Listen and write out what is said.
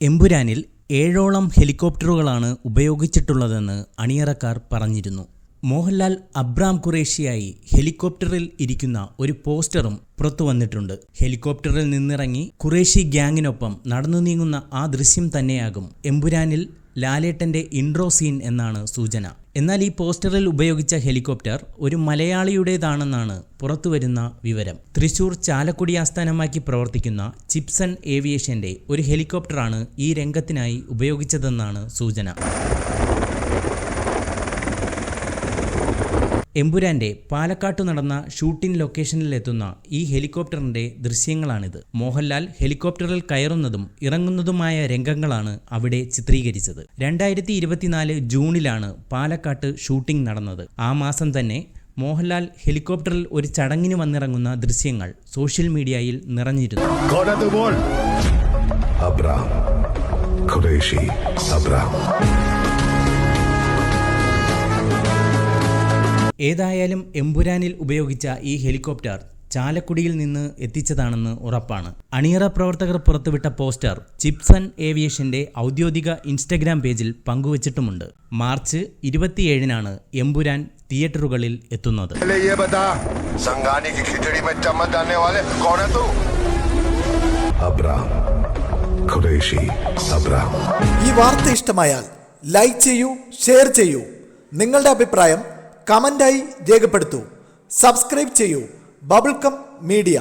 എമ്പുരാനിൽ ഏഴോളം ഹെലികോപ്റ്ററുകളാണ് ഉപയോഗിച്ചിട്ടുള്ളതെന്ന് അണിയറക്കാർ പറഞ്ഞിരുന്നു. മോഹൻലാൽ അബ്രാം ഖുറേഷിയായി ഹെലികോപ്റ്ററിൽ ഇരിക്കുന്ന ഒരു പോസ്റ്ററും പുറത്തു വന്നിട്ടുണ്ട്. ഹെലികോപ്റ്ററിൽ നിന്നിറങ്ങി ഖുറേഷി ഗ്യാങ്ങിനൊപ്പം നടന്നു നീങ്ങുന്ന ആ ദൃശ്യം തന്നെയാകും എമ്പുരാനിൽ ലാലേട്ടന്റെ ഇൻട്രോ സീൻ എന്നാണ് സൂചന. എന്നാൽ ഈ പോസ്റ്ററിൽ ഉപയോഗിച്ച ഹെലികോപ്റ്റർ ഒരു മലയാളിയുടേതാണെന്നാണ് പുറത്തുവരുന്ന വിവരം. തൃശൂർ ചാലക്കുടി ആസ്ഥാനമാക്കി പ്രവർത്തിക്കുന്ന ചിപ്സൺ ഏവിയേഷന്റെ ഒരു ഹെലികോപ്റ്ററാണ് ഈ രംഗത്തിനായി ഉപയോഗിച്ചതെന്നാണ് സൂചന. എമ്പുരാന്റെ പാലക്കാട്ടു നടന്ന ഷൂട്ടിംഗ് ലൊക്കേഷനിലെത്തുന്ന ഈ ഹെലികോപ്റ്ററിന്റെ ദൃശ്യങ്ങളാണിത്. മോഹൻലാൽ ഹെലികോപ്റ്ററിൽ കയറുന്നതും ഇറങ്ങുന്നതുമായ രംഗങ്ങളാണ് അവിടെ ചിത്രീകരിച്ചത്. രണ്ടായിരത്തി ഇരുപത്തിനാല് ജൂണിലാണ് പാലക്കാട്ട് ഷൂട്ടിംഗ് നടന്നത്. ആ മാസം തന്നെ മോഹൻലാൽ ഹെലികോപ്റ്ററിൽ ഒരു ചടങ്ങിന് വന്നിറങ്ങുന്ന ദൃശ്യങ്ങൾ സോഷ്യൽ മീഡിയയിൽ നിറഞ്ഞിരുന്നു. कौन ഏതായാലും എമ്പുരാനിൽ ഉപയോഗിച്ച ഈ ഹെലികോപ്റ്റർ ചാലക്കുടിയിൽ നിന്ന് എത്തിച്ചതാണെന്ന് ഉറപ്പാണ്. അണിയറ പ്രവർത്തകർ പുറത്തുവിട്ട പോസ്റ്റർ ചിപ്സൺ ഏവിയേഷന്റെ ഔദ്യോഗിക ഇൻസ്റ്റഗ്രാം പേജിൽ പങ്കുവച്ചിട്ടുമുണ്ട്. മാർച്ച് ഇരുപത്തിയേഴിനാണ് എമ്പുരാൻ തിയേറ്ററുകളിൽ എത്തുന്നത്. ഈ വാർത്ത ഇഷ്ടമായാൽ ലൈക്ക് ചെയ്യൂ ഷെയർ ചെയ്യൂ. നിങ്ങളുടെ അഭിപ്രായം കമന്റായി രേഖപ്പെടുത്തൂ. സബ്സ്ക്രൈബ് ചെയ്യൂ. Bubble come media.